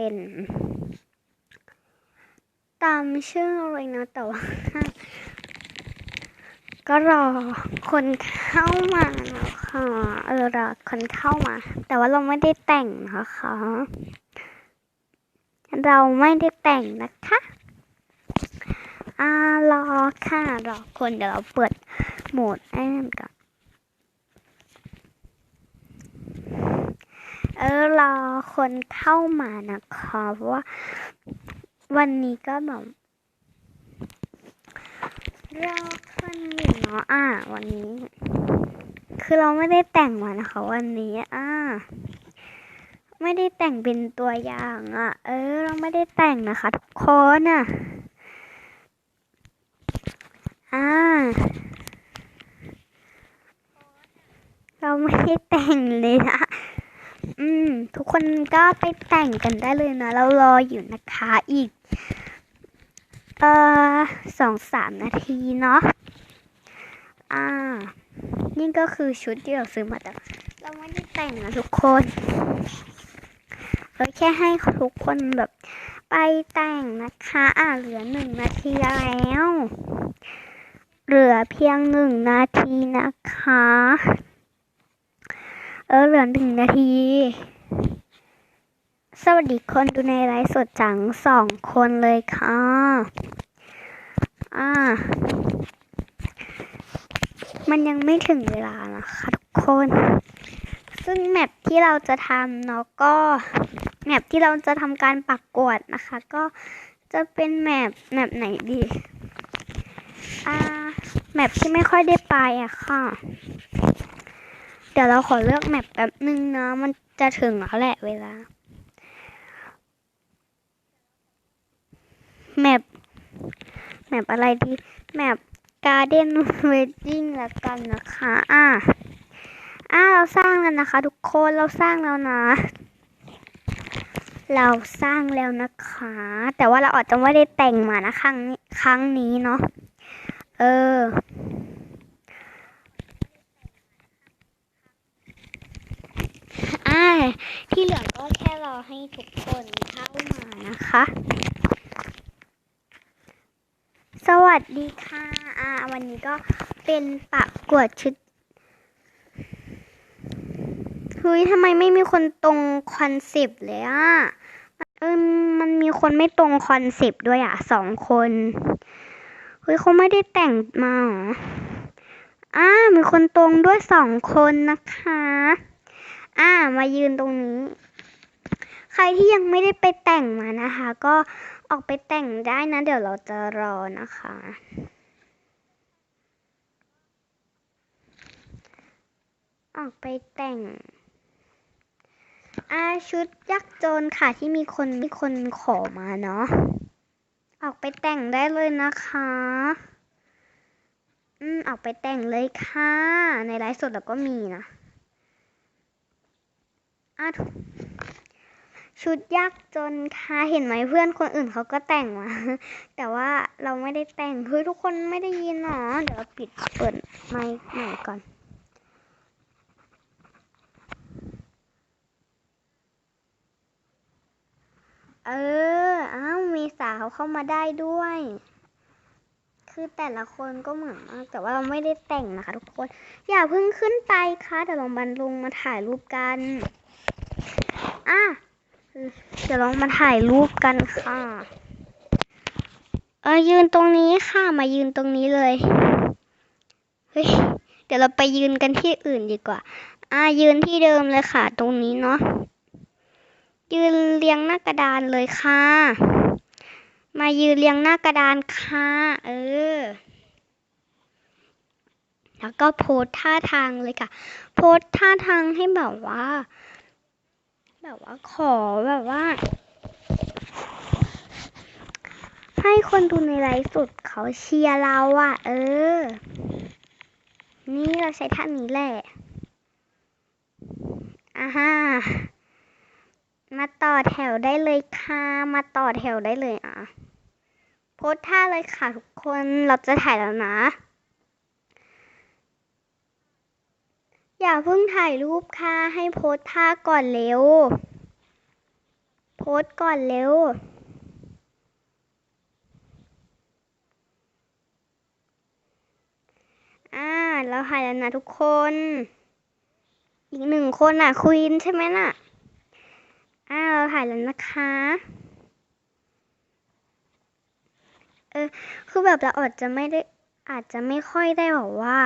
เป็นตามชื่อเลยนะแต่ว่าก็รอคนเข้ามานะคะเออรอคนเข้ามา แต่ว่าเราไม่ได้แต่งนะคะ เราไม่ได้แต่งนะคะอ่ารอค่ะรอคนเดี๋ยวเราเปิดโหมดไอ้นั่นก่อน เออรอคนเข้ามานะคะเพราะว่าวันนี้ก็แบบรอคนอยู่เนาะอะวันนี้ คือเราไม่ได้แต่งมานะคะ วันนี้อะไม่ได้แต่งเป็นตัวอย่างอะ เออ เราไม่ได้แต่งนะคะทุกคนอะอ่าเราไม่ได้แต่งเลยนะ ทุกคนก็ไปแต่งกันได้เลยนะ เรารออยู่นะคะอีก เอ่อสองสามนาทีเนาะอ่า นี่ก็คือชุดที่เราซื้อมาแต่เราไม่ได้แต่งนะทุกคนเราแค่ให้ทุกคนแบบไปแต่งนะคะ อ่าเหลือหนึ่งนาทีแล้ว เหลือเพียงหนึ่งนาทีนะคะ เออเหลือหนึ่งนาที สวัสดีคนดูในไลฟ์สดจังสองคนเลยค่ะ อ่า มันยังไม่ถึงเวลานะคะทุกคน ซึ่งแมปที่เราจะทำเนาะก็แมปที่เราจะทำการปักกวดนะคะ ก็จะเป็นแมปแมปไหนดี อ่า แมปที่ไม่ค่อยได้ไปอะค่ะ เดี๋ยวเราขอเลือกแมปแป๊บนึงนะมันจะถึงแล้วแหละเวลา แมปแมปอะไรดีแมป Garden Wedding ละกันนะคะอ่าอ่าเราสร้างแล้วนะคะ ทุกคนเราสร้างแล้วนะ เราสร้างแล้วนะคะ แต่ว่าเราอาจจะไม่ได้แต่งมานะครั้งนี้ครั้งนี้เนาะเอออ่าที่เหลือก็แค่รอให้ทุกคนเข้ามานะคะ วัสดีค่ะอ่าวันนี้ก็เป็นประกวดชุดเฮ้ยทำไมไม่มีคนตรงคอนเซปต์เลยอะเออมันมีคนไม่ตรงคอนเซปต์ด้วยอะสองคนเฮ้ยเขาไม่ได้แต่งมาหรออ่ามีคนตรงด้วยสองคนนะคะ อ่ามายืนตรงนี้ ใครที่ยังไม่ได้ไปแต่งมานะคะ ก็ ออกไปแต่งได้นะ เดี๋ยวเราจะรอนะคะ ออกไปแต่งอาชุดยักษ์โจรค่ะที่มีคนมีคนขอมาเนาะออกไปแต่งได้เลยนะคะ อืมออกไปแต่งเลยค่ะ ในไลฟ์สดเราก็มีนะอะ ชุดยากจนค่ะเห็นไหมเพื่อนคนอื่นเขาก็แต่งมาแต่ว่าเราไม่ได้แต่งเฮ้ยทุกคนไม่ได้ยินหรอเดี๋ยวปิดเปิดไมค์ใหม่ก่อนเอออ้าวมีสาวเข้ามาได้ด้วย คือแต่ละคนก็เหมือนมากแต่ว่าเราไม่ได้แต่งนะคะ ทุกคน อย่าเพิ่งขึ้นไปค่ะเดี๋ยวลองบันลงมาถ่ายรูปกันอะ เดี๋ยวลองมาถ่ายรูปกันค่ะ เออยืนตรงนี้ค่ะ มายืนตรงนี้เลย เฮ้ย เดี๋ยวเราไปยืนกันที่อื่นดีกว่า อ่ายืนที่เดิมเลยค่ะ ตรงนี้เนาะ ยืนเรียงหน้ากระดานเลยค่ะ มายืนเรียงหน้ากระดานค่ะ เออแล้วก็โพสท่าทางเลยค่ะ โพสท่าทางให้แบบว่า แบบว่าขอแบบว่า ให้คนดูในไลฟ์สดเขาเชียร์เราอะเออ นี่เราใช้ท่านี้แหละอ่าฮะมาต่อแถวได้เลยค่ะ มาต่อแถวได้เลยอะ โพสท่าเลยค่ะทุกคน เราจะถ่ายแล้วนะ อย่าเพิ่งถ่ายรูปค่ะให้โพสท่าก่อนเร็ว โพสก่อนเร็ว อ่าเราถ่ายแล้วนะทุกคน อีกหนึ่งคนอะควีนใช่ไหมน่ะ อ่าเราถ่ายแล้วนะคะเออคือแบบเราอาจจะไม่ได้อาจจะไม่ค่อยได้บอกว่า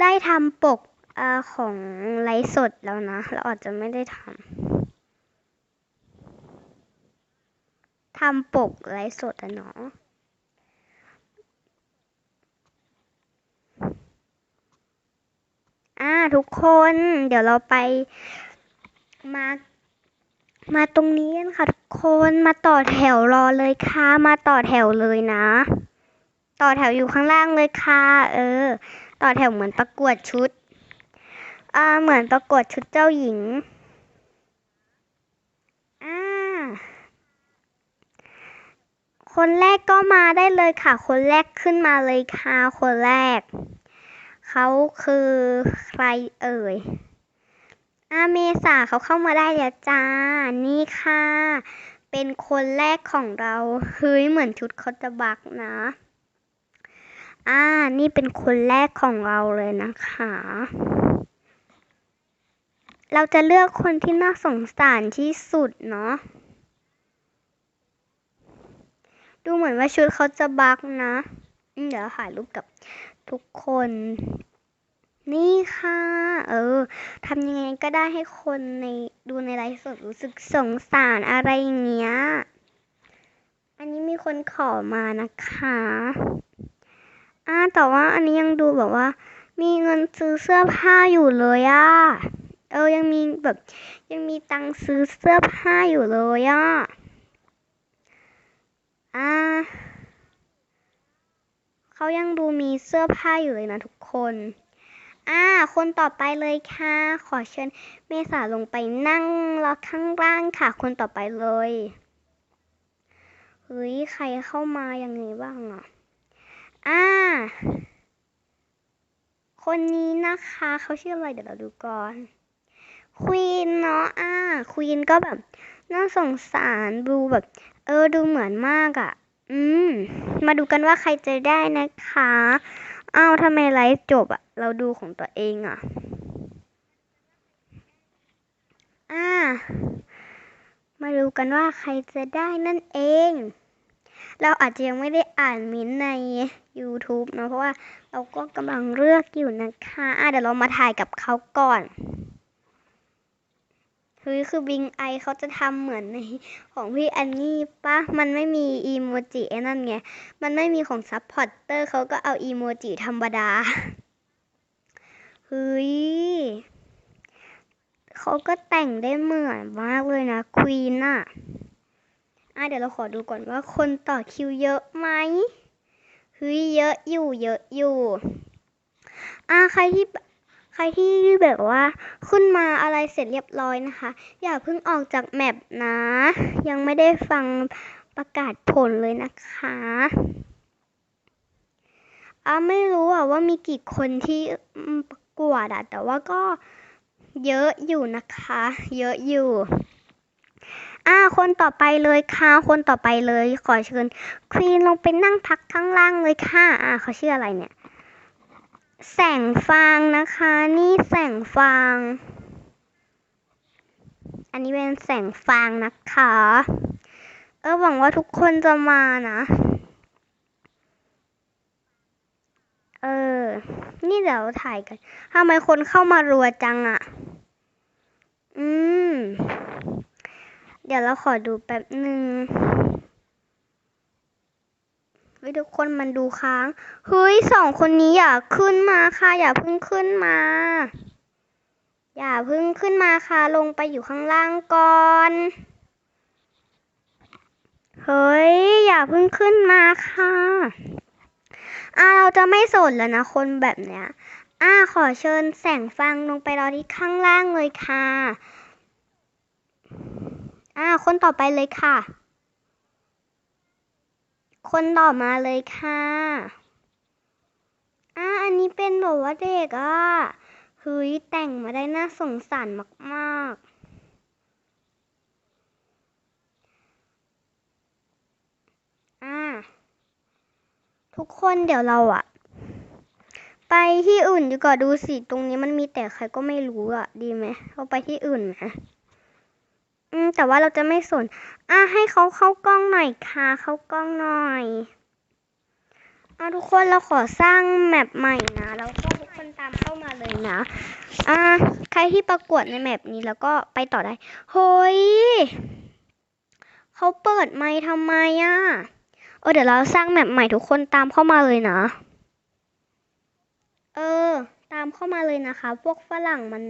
ได้ทำปกอของไลฟ์สดแล้วนะ เราอาจจะไม่ได้ทำทำปกไลฟ์สดอะเนาะอ่าทุกคนเดี๋ยวเราไปมามาตรงนี้กันค่ะทุกคนมาต่อแถวรอเลยค่ะ มาต่อแถวเลยนะ ต่อแถวอยู่ข้างล่างเลยค่ะ เออ ต่อแถวเหมือนประกวดชุด อ่า เหมือนประกวดชุดเจ้าหญิง อ่า คนแรกก็มาได้เลยค่ะ คนแรกขึ้นมาเลยค่ะ คนแรก เขาคือใครเอ่ยอาเมษาเขาเข้ามาได้แล้วจ้า นี่ค่ะ เป็นคนแรกของเรา เฮ้ย เหมือนชุดเขาจะบักนะ อ่า นี่เป็นคนแรกของเราเลยนะคะ เราจะเลือกคนที่น่าสงสารที่สุดเนาะ ดูเหมือนว่าชุดเขาจะบักนะ เดี๋ยวถ่ายรูปกับทุกคน นี่ค่ะ เออทำยังไงก็ได้ให้คนในดูในไลฟ์สดรู้สึกสงสารอะไรอย่างเงี้ย อันนี้มีคนขอมานะคะ อ่าแต่ว่าอันนี้ยังดูแบบว่า มีเงินซื้อเสื้อผ้าอยู่เลยอะเออยังมีแบบยังมีตังซื้อเสื้อผ้าอยู่เลยอะอ่าเขายังดูมีเสื้อผ้าอยู่เลยนะทุกคน อ่า คนต่อไปเลยค่ะ ขอเชิญเมษาลงไปนั่งรอข้างล่างค่ะ คนต่อไปเลย เฮ้ย ใครเข้ามายังไงบ้างอะ อ่า คนนี้นะคะเขาชื่ออะไรเดี๋ยวเราดูก่อน ควีนเนาะอ่า ควีนก็แบบน่าสงสารดูแบบ เออดูเหมือนมากอะ่ะ อืม มาดูกันว่าใครจะได้นะคะอ้าวทำไมไลฟ์จบอะเราดูของตัวเองอะ อ่า มาดูกันว่าใครจะได้นั่นเอง เราอาจจะยังไม่ได้อ่านมิ้นใน YouTube เนอะเพราะว่าเราก็กำลังเลือกอยู่นะคะอะเดี๋ยวเรามาถ่ายกับเขาก่อนเฮ้ยคือบิงไอเขาจะทำเหมือนในของพี่อันนี่ปะมันไม่มีอีโมจิไอ้นั่นไง มันไม่มีของซับพอร์เตอร์เขาก็เอาอีโมจิธรรมดา เฮ้ยเขาก็แต่งได้เหมือนมากเลยนะควีนอะ อะเดี๋ยวเราขอดูก่อนว่าคนต่อคิวเยอะไหมเฮ้ยเยอะอยู่เยอะอยู่อะใครที่ใครที่แบบว่าขึ้นมาอะไรเสร็จเรียบร้อยนะคะ อย่าเพิ่งออกจากแมปนะ ยังไม่ได้ฟังประกาศผลเลยนะคะอ่าไม่รู้อะว่ามีกี่คนที่ประกวดอะแต่ว่าก็เยอะอยู่นะคะ เยอะอยู่ อ่าคนต่อไปเลยค่ะ คนต่อไปเลย ขอเชิญควีนลงไปนั่งพักข้างล่างเลยค่ะ อ่าเขาชื่ออะไรเนี่ย แสงฟางนะคะ นี่แสงฟาง อันนี้เป็นแสงฟางนะคะ เออหวังว่าทุกคนจะมานะ เออ นี่เดี๋ยวถ่ายกันทำไมคนเข้ามารัวจังอะ่ะ อืม เดี๋ยวเราขอดูแป๊บหนึ่งเฮ้ยทุกคนมันดูค้าง เฮ้ยสองคนนี้อย่าขึ้นมาค่ะ อย่าเพิ่งขึ้นมา อย่าเพิ่งขึ้นมาค่ะ ลงไปอยู่ข้างล่างก่อน เฮ้ย อย่าเพิ่งขึ้นมาค่ะอ่าเราจะไม่สนแล้วนะคนแบบเนี้ยอ่าขอเชิญแสงฟังลงไปรอที่ข้างล่างเลยค่ะ อ่า คนต่อไปเลยค่ะ คนต่อมาเลยค่ะ อ่า อันนี้เป็นแบบว่าเด็กอะเฮ้ยแต่งมาได้น่าสงสารมากๆทุกคนเดี๋ยวเราอะไปที่อื่นดีกว่าดูสิ ตรงนี้มันมีแต่ใครก็ไม่รู้อะดีไหมเราไปที่อื่นไหม อืม แต่ว่าเราจะไม่สน อะให้เขาเข้ากล้องหน่อยค่ะ เข้ากล้องหน่อยอะทุกคนเราขอสร้างแมปใหม่นะ แล้วก็ทุกคนตามเข้ามาเลยนะ อะใครที่ประกวดในแมปนี้แล้วก็ไปต่อได้เฮ้ยเขาเปิดไมค์ทำไมอะ เออเดี๋ยวเราสร้างแมปใหม่ทุกคนตามเข้ามาเลยนะ เออ ตามเข้ามาเลยนะคะ พวกฝรั่งมัน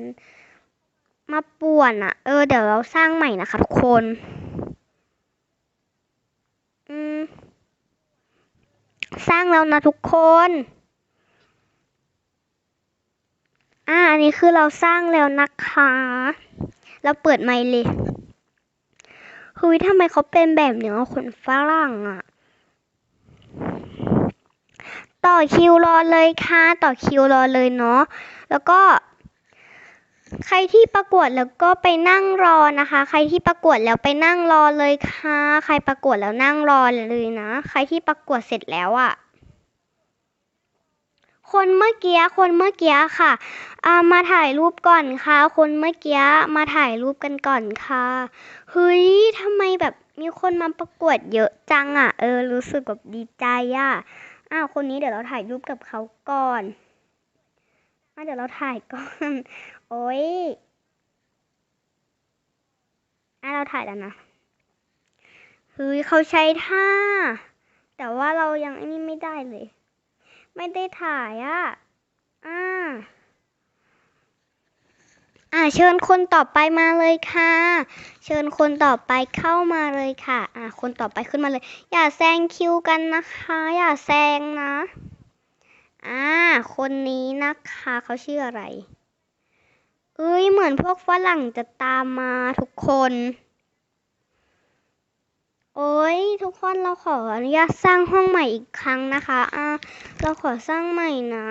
มาป่วนอะ่ะ เออ เดี๋ยวเราสร้างใหม่นะคะทุกคน อืม สร้างแล้วนะทุกคน อ่า อันนี้คือเราสร้างแล้วนะคะ เราเปิดไมค์เลยเฮ้ยทำไมเขาเป็นแบบเนี้ยคนฝรั่งอะ่ะต่อคิวรอเลยค่ะ ต่อคิวรอเลยเนาะ แล้วก็ ใครที่ประกวดแล้วก็ไปนั่งรอนะคะ ใครที่ประกวดแล้วไปนั่งรอเลยค่ะ ใครประกวดแล้วนั่งรอเลยนะ ใครที่ประกวดเสร็จแล้วอะ่ะ คนเมื่อกี้ คนเมื่อกี้ค่ะอามาถ่ายรูปก่อนค่ะ คนเมื่อกี้มาถ่ายรูปกันก่อนค่ะ เฮ้ยทำไมแบบมีคนมาประกวดเยอะจังอะ่ะ เออ รู้สึกแบบดีใจอะ่ะ อ้าว คนนี้เดี๋ยวเราถ่ายรูปกับเขาก่อนอะเดี๋ยวเราถ่ายก่อน โอ้ยอะเราถ่ายแล้วนะเฮ้ยเขาใช้ท่า แต่ว่าเรายังไอ้นี่ไม่ได้เลย ไม่ได้ถ่ายอะ อ่า อ่าเชิญคนต่อไปมาเลยค่ะ เชิญคนต่อไปเข้ามาเลยค่ะ อ่าคนต่อไปขึ้นมาเลย อย่าแซงคิวกันนะคะ อย่าแซงนะ อ่า คนนี้นะคะเขาชื่ออะไร เอ้ยเหมือนพวกฝรั่งจะตามมาทุกคน โอ้ยทุกคนเราขออนุญาตสร้างห้องใหม่อีกครั้งนะคะอ่าเราขอสร้างใหม่นะ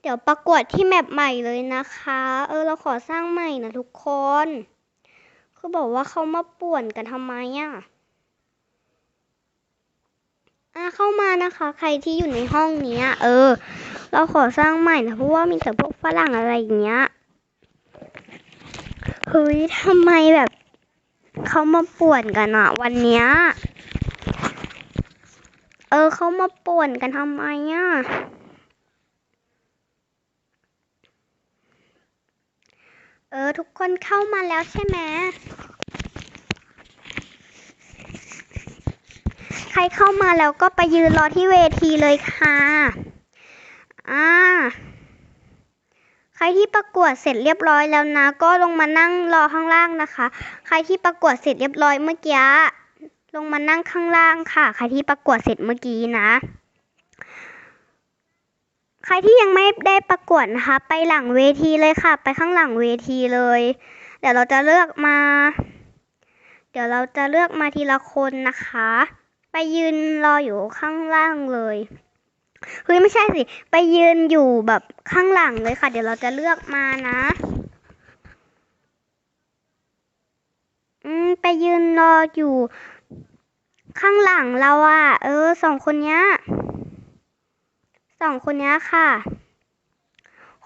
เดี๋ยวประกวดที่แมปใหม่เลยนะคะ เออเราขอสร้างใหม่นะทุกคน คือบอกว่าเขามาป่วนกันทำไมอะอ่า เข้ามานะคะ ใครที่อยู่ในห้องนี้เออ เราขอสร้างใหม่นะเพราะว่ามีแต่พวกฝรั่งอะไรอย่างเงี้ยเฮ้ยทำไมแบบเขามาป่วนกันอะวันเนี้ยเออเขามาป่วนกันทำไมอะเออ ทุกคนเข้ามาแล้วใช่ไหม ใค รเข้ามาแล้วก็ไปยืนรอที่เวทีเลยค่ะอ่าใครที่ประกวดเสร็จเรียบร้อยแล้วนะ ก็ลงมานั่งรอข้างล่างนะคะ ใครที่ประกวดเสร็จเรียบร้อยเมื่อกี้ลงมานั่งข้างล่างค่ะ ใครที่ประกวดเสร็จเมื่อกี้นะ ใครที่ยังไม่ได้ประกวดนะคะ ไปหลังเวทีเลยค่ะ ไปข้างหลังเวทีเลย เดี๋ยวเราจะเลือกมา เดี๋ยวเราจะเลือกมาทีละคนนะคะ ไปยืนรออยู่ข้างล่างเลยเฮ้ยไม่ใช่สิ ไปยืนอยู่แบบข้างหลังเลยค่ะ เดี๋ยวเราจะเลือกมานะ อืม ไปยืนรออยู่ ข้างหลังเราอะเออสองคนเนี้ยสองคนเนี้ยค่ะ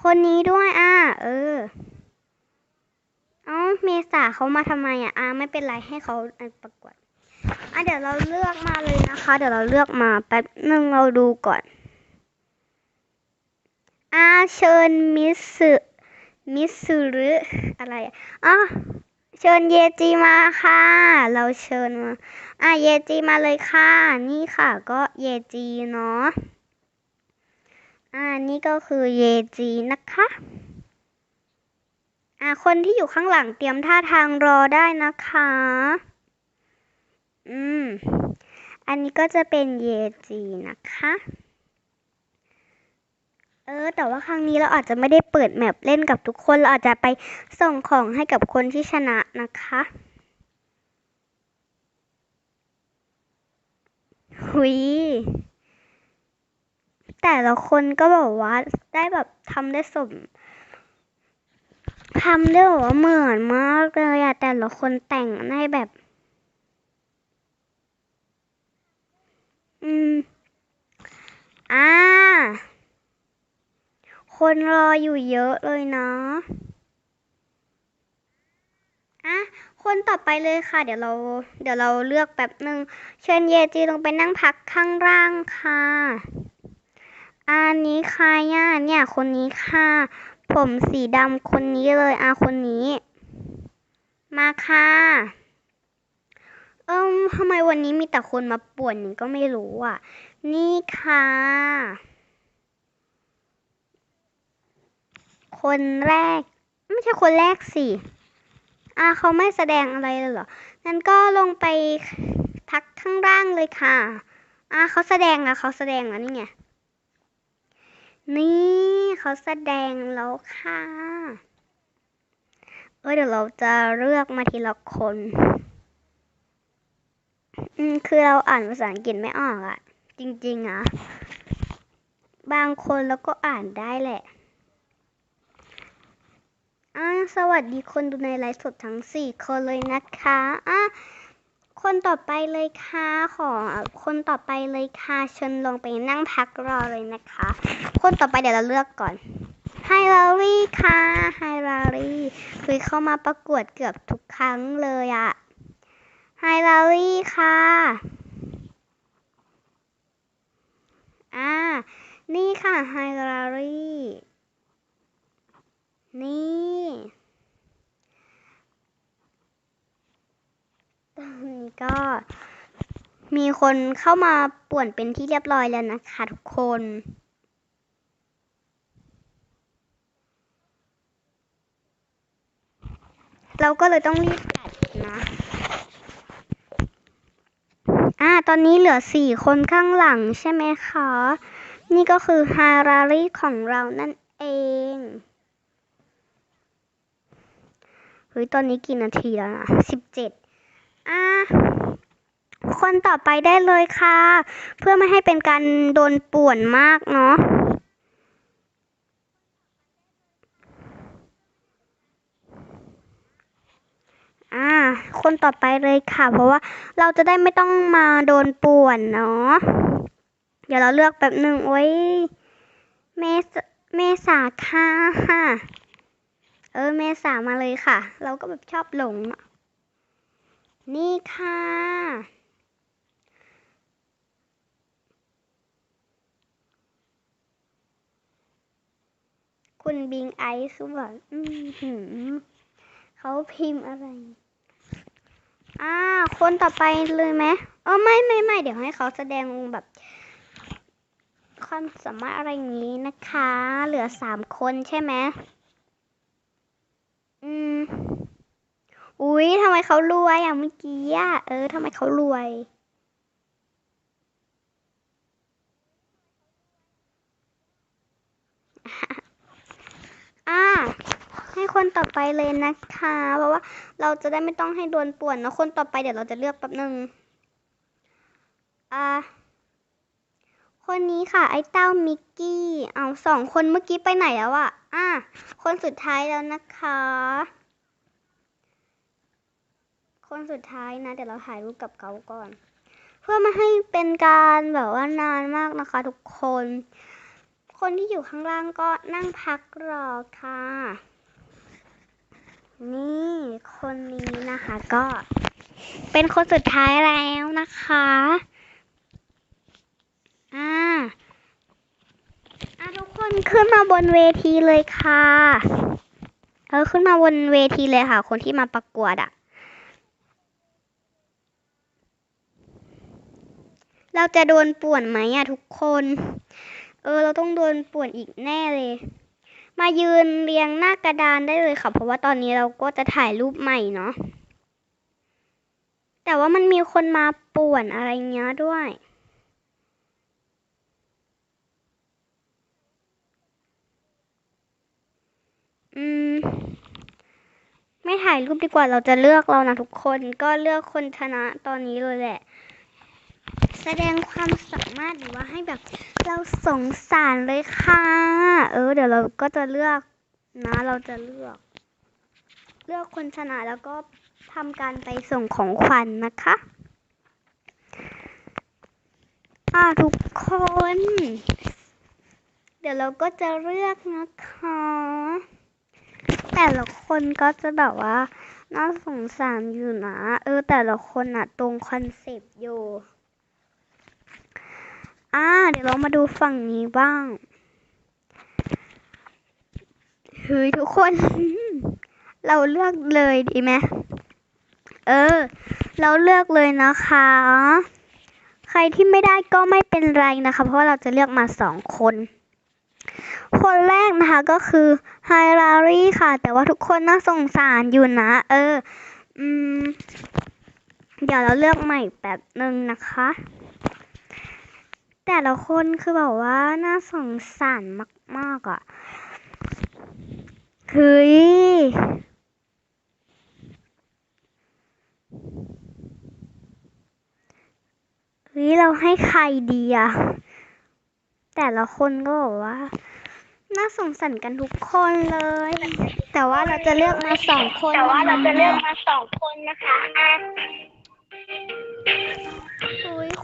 คนนี้ด้วยอะเออ เอ้าเมษาเขามาทำไมอะอ่าไม่เป็นไรให้เขาประกวด อะเดี๋ยวเราเลือกมาเลยนะคะ เดี๋ยวเราเลือกมาแป๊บนึงเราดูก่อนอ่าเชิญมิสึมิสึหรืออะไรอะอะเชิญเยจีมาค่ะ เราเชิญมาอะเยจีมาเลยค่ะ นี่ค่ะ ก็เยจีเนาะอ่านี่ก็คือเยจีนะคะอ่าคนที่อยู่ข้างหลังเตรียมท่าทางรอได้นะคะ อืม อันนี้ก็จะเป็นเยจีนะคะ เออ แต่ว่าครั้งนี้เราอาจจะไม่ได้เปิดแมปเล่นกับทุกคน เราอาจจะไปส่งของให้กับคนที่ชนะนะคะหุยแต่ละคนก็แบบว่าได้แบบทำได้สมทำได้แบบว่าเหมือนมากเลยอะแต่ละคนแต่งได้แบบ อืม อ่า คนรออยู่เยอะเลยเนาะอะ คนต่อไปเลยค่ะ เดี๋ยวเรา เดี๋ยวเราเลือกแป๊บหนึ่ง เชิญเยจีลงไปนั่งพักข้างล่างค่ะ อันนี้ใครอะเนี่ย คนนี้ค่ะ ผมสีดำคนนี้เลยอะคนนี้ มาค่ะ อิมทำไมวันนี้มีแต่คนมาป่วนก็ไม่รู้อะ นี่ค่ะ คนแรก ไม่ใช่คนแรกสิ อ่าเขาไม่แสดงอะไรเลยเหรอ งั้นก็ลงไปพักข้างล่างเลยค่ะ อ่าเขาแสดงแล้วเขาแสดงแล้วนี่ไง นี่เขาแสดงแล้วค่ะ เออเดี๋ยวเราจะเลือกมาทีละคน อืมคือเราอ่านภาษาอังกฤษไม่ออกอะจริงๆอะบางคนเราก็อ่านได้แหละอ่าสวัสดีคนดูในไลฟ์สดทั้งสี่คนเลยนะคะอะคนต่อไปเลยค่ะขอคนต่อไปเลยค่ะเชิญลงไปนั่งพักรอเลยนะคะ คนต่อไปเดี๋ยวเราเลือกก่อนไฮลารี่ค่ะไฮลารี่คือเข้ามาประกวดเกือบทุกครั้งเลยอะ ไฮลารี่ค่ะ อ่า นี่ค่ะไฮลารี่ นี่ ตอนนี้ก็ มีคนเข้ามาป่วนเป็นที่เรียบร้อยแล้วนะคะทุกคนเราก็เลยต้องรีบ ตอนนี้เหลือสี่คนข้างหลังใช่ไหมคะ นี่ก็คือฮารารีของเรานั่นเองเฮ้ยตอนนี้กี่นาทีแล้วนะสิบเจ็ดอะคนต่อไปได้เลยค่ะ เพื่อไม่ให้เป็นการโดนป่วนมากเนาะ อ่า คนต่อไปเลยค่ะ เพราะว่าเราจะได้ไม่ต้องมาโดนป่วนเนาะ เดี๋ยวเราเลือกแบบหนึ่งไว้เมษเมษาค่ะเออเมษามาเลยค่ะ เราก็แบบชอบหลง นี่ค่ะ คุณบิงไอซ์คือแบบเขาพิมพ์อะไร อ่า คนต่อไปเลยไหมเออไม่ไม่ไม่เดี๋ยวให้เขาแสดงแบบ ความสามารถอะไรอย่างนี้นะคะ เหลือสามคนใช่ไหมอืมอุ๊ยทำไมเขารวยอะเมื่อกี้อะเออทำไมเขารวย อ่า ให้คนต่อไปเลยนะคะ เพราะว่าเราจะได้ไม่ต้องให้โดนป่วนนะคนต่อไปเดี๋ยวเราจะเลือกแป๊บหนึ่งอ่าคนนี้ค่ะ ไอ้เต้ามิกกี้ เอาสองคนเมื่อกี้ไปไหนแล้วอะอะคนสุดท้ายแล้วนะคะ คนสุดท้ายนะ เดี๋ยวเราถ่ายรูปกับเขาก่อน เพื่อไม่ให้เป็นการแบบว่านานมากนะคะ ทุกคน คนที่อยู่ข้างล่างก็นั่งพักรอค่ะ นี่คนนี้นะคะก็เป็นคนสุดท้ายแล้วนะคะ อ่า อะทุกคนขึ้นมาบนเวทีเลยค่ะ เออขึ้นมาบนเวทีเลยค่ะ คนที่มาประกวดอะเราจะโดนป่วนไหมอะทุกคน เออ เราต้องโดนป่วนอีกแน่เลย มายืนเรียงหน้ากระดานได้เลยค่ะ เพราะว่าตอนนี้เราก็จะถ่ายรูปใหม่เนาะแต่ว่ามันมีคนมาป่วนอะไรเงี้ยด้วย อืม ไม่ถ่ายรูปดีกว่าเราจะเลือกเรานะทุกคน ก็เลือกคนชนะตอนนี้เลยแหละ แสดงความสามารถหรือว่าให้แบบเราสงสารเลยค่ะ เออ เดี๋ยวเราก็จะเลือกนะ เราจะเลือก เลือกคนชนะแล้วก็ทำการไปส่งของขวัญนนะคะ อ่าทุกคน เดี๋ยวเราก็จะเลือกนะคะ แต่ละคนก็จะแบบว่าน่าสงสารอยู่นะ เออ แต่ละคนอะตรงคอนเซปต์อยู่ อ่า เดี๋ยวเรามาดูฝั่งนี้บ้างเฮ้ยทุกคน เราเลือกเลยดีไหมเออ เราเลือกเลยนะคะ ใครที่ไม่ได้ก็ไม่เป็นไรนะคะ เพราะเราจะเลือกมาสองคน คนแรกนะคะก็คือไฮลารี่ค่ะ แต่ว่าทุกคนน่าสงสารอยู่นะ เออ อืม เดี๋ยวเราเลือกใหม่แบบหนึ่งนะคะ แต่ละคนคือแบบว่าน่าสงสารมาก ๆ อะเฮ้ยเฮ้ยเราให้ใครดีอะแต่ละคนก็บอกว่า น่าสงสารกันทุกคนเลย แต่ว่าเราจะเลือกมาสองคนแต่ว่าเราจะเลือกมาสองคนนะคะ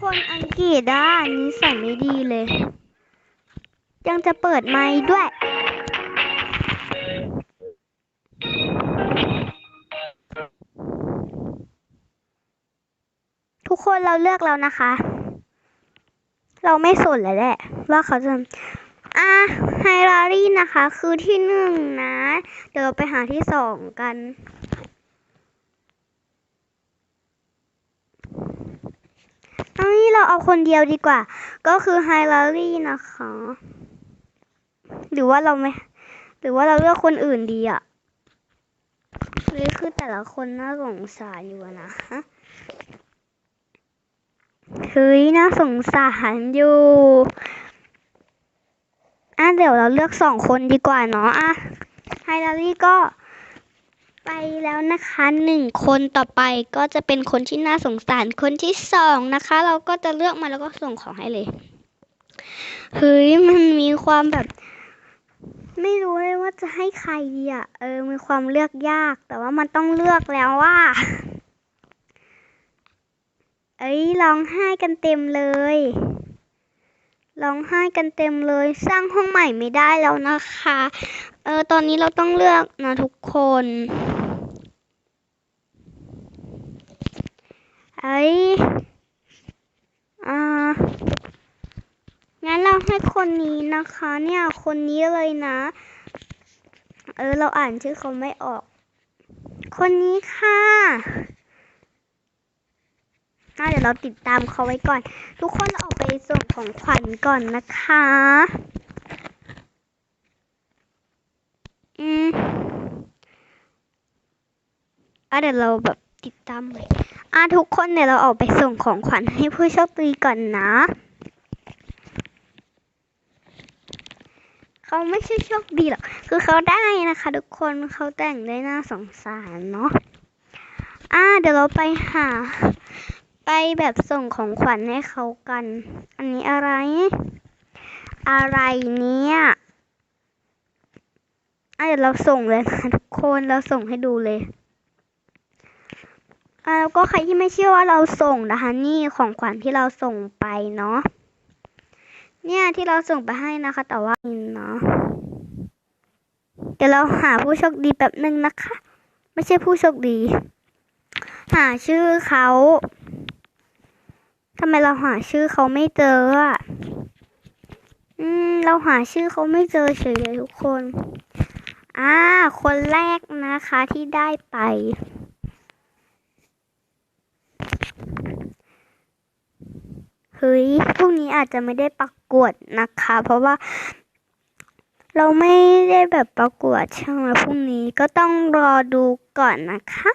คนอังกฤษอะนิสัยไม่ดีเลย ยังจะเปิดไมค์ด้วย ทุกคนเราเลือกแล้วนะคะ เราไม่สนเลยแหละ ว่าเขาจะอะไฮรารี่นะคะ คือที่หนึ่งนะ เดี๋ยวเราไปหาที่สองกัน เอ้เราเอาคนเดียวดีกว่า ก็คือไฮลารี่นะคะ หรือว่าเราไม่ หรือว่าเราเลือกคนอื่นดีอะหรือคือแต่ละคนน่าสงสารอยู่นะฮะเฮ้ยน่าสงสารอยู่อะเดี๋ยวเราเลือกสองคนดีกว่าเนาะอะไฮลารี่ก็ ไปแล้วนะคะหนึ่งคนต่อไปก็จะเป็นคนที่น่าสงสารคนที่สองนะคะ เราก็จะเลือกมาแล้วก็ส่งของให้เลยเฮ้ยมันมีความแบบ ไม่รู้เลยว่าจะให้ใครดีอะเออมีความเลือกยาก แต่ว่ามันต้องเลือกแล้วว่าเอ้ยร้องไห้กันเต็มเลยร้องไห้กันเต็มเลย สร้างห้องใหม่ไม่ได้แล้วนะคะ เออตอนนี้เราต้องเลือกนะทุกคน เอ้ยอ่างั้นเราให้คนนี้นะคะ เนี่ย คนนี้เลยนะ เออ เราอ่านชื่อเขาไม่ออก คนนี้ค่ะอะเดี๋ยวเราติดตามเขาไว้ก่อน ทุกคนเราออกไปส่งของขวัญก่อนนะคะ อืมอะเดี๋ยวเราแบบติดตามเลย อะทุกคนเดี๋ยวเราออกไปส่งของขวัญให้ผู้โชคดีก่อนนะ เขาไม่ใช่โชคดีหรอก คือเขาได้นะคะ ทุกคนเขาแต่งได้น่าสงสารเนาะ อะเดี๋ยวเราไปหา ไปแบบส่งของขวัญให้เขากัน อันนี้อะไร อะไรเนี่ยอะเดี๋ยวเราส่งเลยนะทุกคนเราส่งให้ดูเลย แล้วก็ใครที่ไม่เชื่อว่าเราส่งนะคะนี่ของขวัญที่เราส่งไปเนาะเนี่ยที่เราส่งไปให้นะคะ แต่ว่าเนาะเดี๋ยวเราหาผู้โชคดีแบบหนึ่งนะคะ ไม่ใช่ผู้โชคดี หาชื่อเขาทำไมเราหาชื่อเขาไม่เจออะอืม เราหาชื่อเขาไม่เจอเฉยเลยทุกคน อ่า คนแรกนะคะที่ได้ไป เฮ้ยพวกนี้อาจจะไม่ได้ประกวดนะคะ เพราะว่า เราไม่ได้แบบประกวดใช่ไหมพรุ่งนี้ก็ต้องรอดูก่อนนะคะ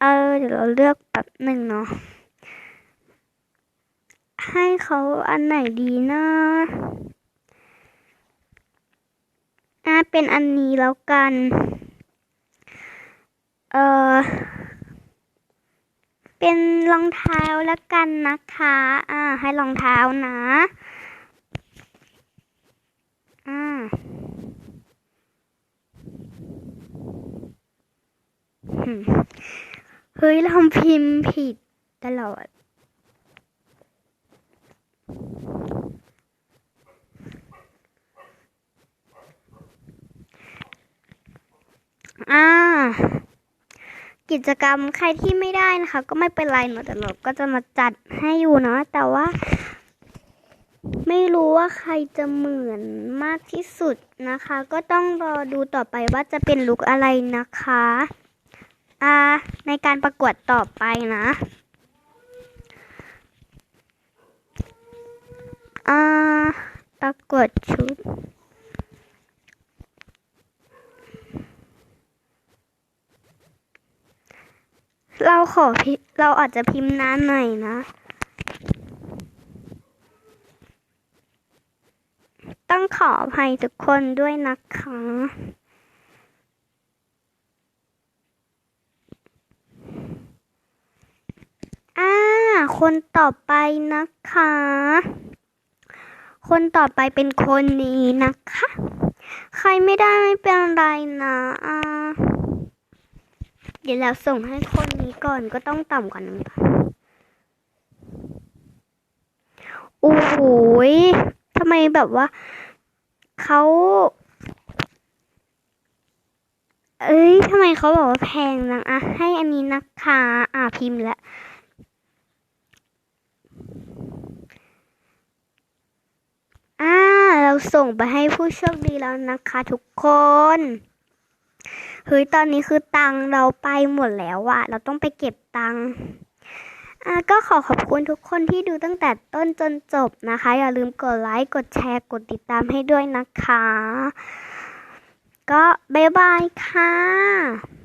เออเดี๋ยวเราเลือกแบบหนึ่งเนาะให้เขาอันไหนดีนะอ่าเป็นอันนี้แล้วกัน เออ เป็นรองเท้าแล้วกันนะคะ อ่า ให้รองเท้านะ อ่า เฮ้ยเราพิมพ์ผิดตลอด อ่า กิจกรรมใครที่ไม่ได้นะคะ ก็ไม่เป็นไรเนอะแต่เราก็จะมาจัดให้อยู่เนาะแต่ว่า ไม่รู้ว่าใครจะเหมือนมากที่สุดนะคะ ก็ต้องรอดูต่อไปว่าจะเป็นลุคอะไรนะคะอ่าในการประกวดต่อไปนะอ่าประกวดชุด เราขอพิเราอาจจะพิมพ์นานหน่อยนะ ต้องขออภัยทุกคนด้วยนะคะอ่าคนต่อไปนะคะ คนต่อไปเป็นคนนี้นะคะ ใครไม่ได้ไม่เป็นไรนะอ่า ดี๋ยวเราส่งให้คนนี้ก่อนก็ต้องต่ำกว่านั้นก่อนโอ้โหยทำไมแบบว่าเขาเอ้ยทำไมเขาบอกว่าแพงจังอะให้อันนี้นะคะอ่าพิมพ์แล้วอ่า เราส่งไปให้ผู้โชคดีแล้วนะคะทุกคน เฮ้ยตอนนี้คือตังเราไปหมดแล้วอะเราต้องไปเก็บตังก็ขอขอบคุณทุกคนที่ดูตั้งแต่ต้นจนจบนะคะ อย่าลืมกดไลค์กดแชร์กดติดตามให้ด้วยนะคะ ก็บ๊ายบายค่ะ